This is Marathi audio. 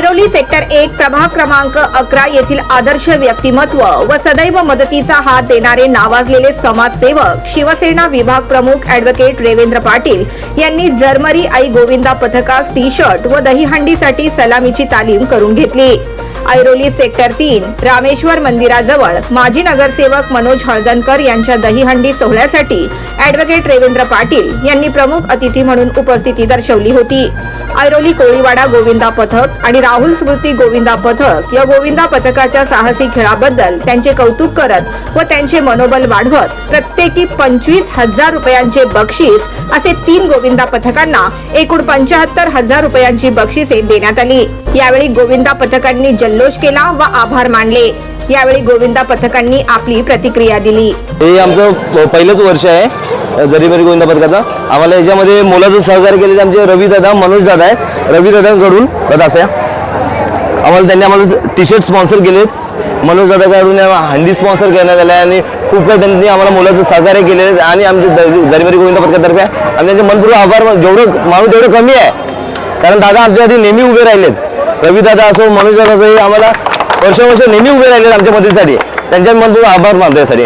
ऐरोली सेक्टर एक प्रभाग क्रमांक अकरा येथील आदर्श व्यक्तिमत्व व सदैव मदतीचा हात देणारे नावाजलेले समाजसेवक शिवसेना विभाग प्रमुख ॲडव्होकेट रेवेंद्र पाटील यांनी जर्मरी आई गोविंदा पथकास टी शर्ट व दहीहंडीसाठी सलामीची तालीम करून घेतली. ऐरोली सेक्टर तीन रामेश्वर मंदिराजवळ माजी नगरसेवक मनोज हळदनकर यांच्या दहीहंडी सोहळ्यासाठी ॲडव्होकेट रेवेंद्र पाटील यांनी प्रमुख अतिथी म्हणून उपस्थिती दर्शवली होती. ऐरोली कोळीवाडा गोविंदा पथक आणि राहुल स्मृती गोविंदा पथक या गोविंदा पथकाच्या साहसी खेळाबद्दल त्यांचे कौतुक करत व त्यांचे मनोबल वाढवत प्रत्येकी पंचवीस हजार रुपयांचे बक्षीस असे तीन गोविंदा पथकांना एकूण पंचाहत्तर हजार रुपयांची बक्षिसे देण्यात आली. यावेळी गोविंदा पथकांनी जल्लोष केला व आभार मानले. यावेळी गोविंदा पथकांनी आपली प्रतिक्रिया दिली. हे आमचं पहिलंच वर्ष आहे. जरीबरी गोविंदा पथकाचा आम्हाला याच्यामध्ये मोलाचं सहकार्य केले आमचे रवीदादा मनोजदादा मनोज दादा आहे रवीदादांकडून दादा असं आम्हाला त्यांनी आम्हाला टी शर्ट स्पॉन्सर केले मनोज दादाकडून हंडी स्पॉन्सर करण्यात आल्या आहे आणि खूप काही त्यांनी आम्हाला मुलाचं सहकार्य केले आणि आमचे द- जरीबरी गोविंदा पथकातर्फे आणि त्यांचे मनपूर्वक आभार जेवढं माणूस तेवढं कमी आहे. कारण दादा आमच्यासाठी नेहमी उभे राहिलेत. रवीदादा असो मनोज दादा असो हे आम्हाला वर्षावर्ष नेहमी उभे राहिलेत आमच्या मदतीसाठी. त्यांच्या मनपूर्वक आभार मानतो यासाठी